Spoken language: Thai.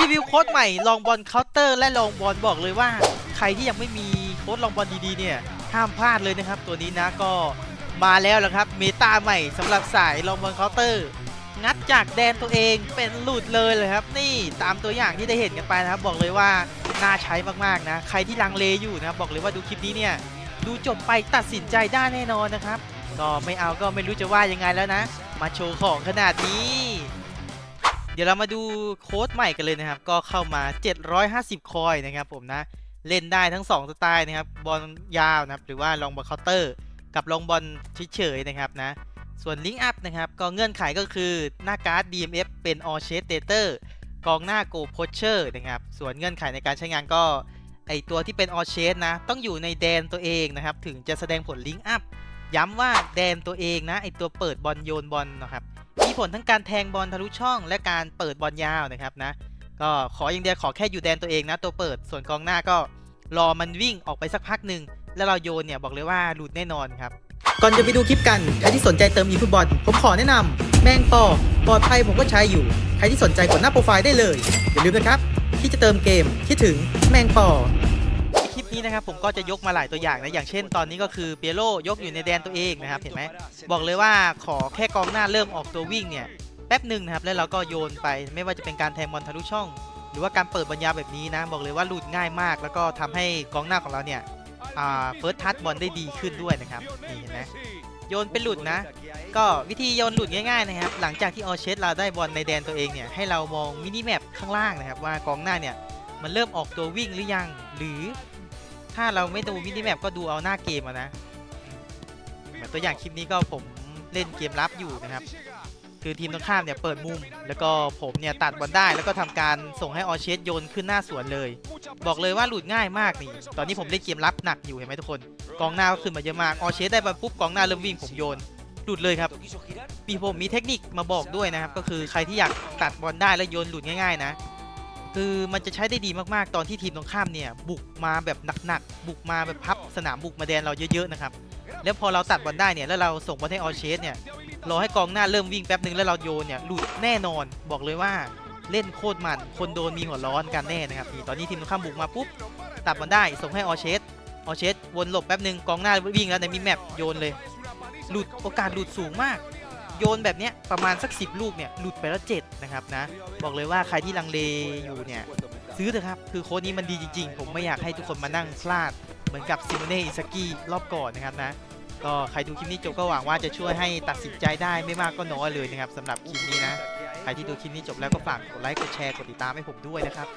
รีวิวโค้ดใหม่ลองบอลเคาน์เตอร์และลองบอลบอกเลยว่า ใครที่ยังไม่มีโค้ดลองบอลดีๆเนี่ยห้ามพลาดเลยนะครับ ตัวนี้นะก็มาแล้วแหละครับเมตาใหม่สำหรับสายลองบอลเคาน์เตอร์ งัดจากแดนตัวเองเป็นหลุดเลยเลยครับ นี่ตามตัวอย่างที่ได้เห็นกันไปนะครับ บอกเลยว่าน่าใช้มากๆนะ ใครที่ลังเลอยู่นะครับบอกเลยว่าดูคลิปนี้เนี่ยดูจบไปตัดสินใจได้แน่นอนนะครับก็ไม่เอาก็ไม่รู้จะว่ายังไงแล้วนะ มาโชว์ของขนาดนี้ ดี๋ยวเรามาดูโค้ดใหม่กันเลยนะครับ ก็เข้ามา 750 คอยนะครับผมนะ เล่นได้ทั้ง 2 สไตล์นะครับ บอลยาวนะครับ หรือว่าลองบอลเคาน์เตอร์ กับลองบอลเฉยๆนะครับนะ ส่วนลิงก์อัพนะครับ ก็เงื่อนไขก็คือหน้าการ์ด DMF เป็น All Shade Dater กองหน้า Go Poacher นะครับ ส่วนเงื่อนไขในการใช้งานก็ไอตัวที่เป็น All Shade นะ ต้องอยู่ในแดนตัวเองนะครับ ถึงจะแสดงผลลิงก์อัพ ย้ำว่าแดนตัวเองนะ ไอตัวเปิดบอลโยนบอลนะครับ มีผลทั้งการแทงบอลทะลุช่อง และการเปิดบอลยาวนะครับนะ ก็ขออย่างเดียวขอแค่อยู่แดนตัวเองนะตัวเปิด ส่วนกองหน้าก็รอมันวิ่งออกไปสักพักหนึ่งแล้วเราโยนเนี่ยบอกเลยว่าหลุดแน่นอนครับก่อนจะไปดูคลิปกัน ใครที่สนใจเติมอีฟุตบอล ผมขอแนะนำแมงปอปลอดภัยผมก็ใช้อยู่ ใครที่สนใจกดหน้าโปรไฟล์ได้เลย อย่าลืมนะครับ ที่จะเติมเกมคิดถึงแมงปอ นี้นะครับผมก็จะยกมาหลายตัวอย่างนะอย่างเช่นตอนนี้ก็คือเปียโรยกอยู่ในแดนตัวเองนะครับเห็นไหมบอกเลยว่าขอแค่กองหน้าเริ่มออกตัววิ่งเนี่ยแป๊บหนึ่งนะครับแล้วเราก็โยนไปไม่ว่าจะเป็นการแทงบอลทะลุช่อง หรือว่าการเปิดบอลยาวแบบนี้นะบอกเลยว่าหลุดง่ายมาก แล้วก็ทำให้กองหน้าของเราเนี่ยอ่าเฟิร์สทัชบอลได้ดีขึ้นด้วยนะครับนี่เห็นไหมโยนเป็นหลุดนะ ก็วิธีโยนหลุดง่ายๆนะครับหลังจากที่ออเชสเราได้บอลในแดนตัวเองเนี่ยให้เรามองมินิแมปข้างล่างนะครับว่ากองหน้าเนี่ยมันเริ่มออกตัววิ่งหรือยัง หรือ ถ้าเราไม่ดูมินิแมปก็ดูเอาหน้าเกมอานะเหมือนตัวอย่างคลิปนี้ก็ผมเล่นเกมรับอยู่นะครับ คือทีมตรงข้ามเนี่ยเปิดมุม แล้วก็ผมเนี่ยตัดบอลได้แล้วก็ทำการส่งให้ออเชสโยนขึ้นหน้าสวนเลย บอกเลยว่าหลุดง่ายมากนี่ ตอนนี้ผมเล่นเกมรับหนักอยู่เห็นไหมทุกคน กองหน้าก็ขึ้นมาเยอะมาก ออเชสได้บอลปุ๊บกองหน้าเริ่มวิ่งผมโยนหลุดเลยครับปีผมมีเทคนิคมาบอกด้วยนะครับ ก็คือใครที่อยากตัดบอลได้แล้วโยนหลุดง่ายๆนะ คือมันจะใช้ได้ดีมากๆ ตอนที่ทีมตรงข้ามเนี่ยบุกมาแบบหนักๆ บุกมาแบบพับสนามบุกมาแดนเราเยอะๆนะครับ แล้วพอเราตัดบอลได้เนี่ยแล้วเราส่งบอลให้ออเชสเนี่ยรอให้กองหน้าเริ่มวิ่งแป๊บนึงแล้วเราโยนเนี่ยหลุดแน่นอนบอกเลยว่าเล่นโคตรมันคนโดนมีหัวร้อนกันแน่นะครับนี่ตอนนี้ทีมตรงข้ามบุกมาปุ๊บตัดบอลได้ส่งให้ออเชสออเชสวนหลบแป๊บนึงกองหน้าวิ่งแล้วในมิแมปโยนเลย หลุดโอกาสหลุดสูงมาก โยนแบบเนี้ยประมาณสัก 10 ลูกเนี่ยหลุดไปแล้วเจ็ดนะครับนะบอกเลยว่าใครที่ลังเลอยู่เนี่ยซื้อเถอะครับ คือโค้ดนี้มันดีจริงๆ ผมไม่อยากให้ทุกคนมานั่งพลาด เหมือนกับซิโมเน่อิซากิรอบก่อนนะครับนะก็ใครดูคลิปนี้จบก็หวังว่าจะช่วยให้ตัดสินใจได้ไม่มากก็น้อยเลยนะครับสำหรับคลิปนี้นะใครที่ดูคลิปนี้จบแล้วก็ฝากกดไลค์กดแชร์กดติดตามให้ผมด้วยนะครับ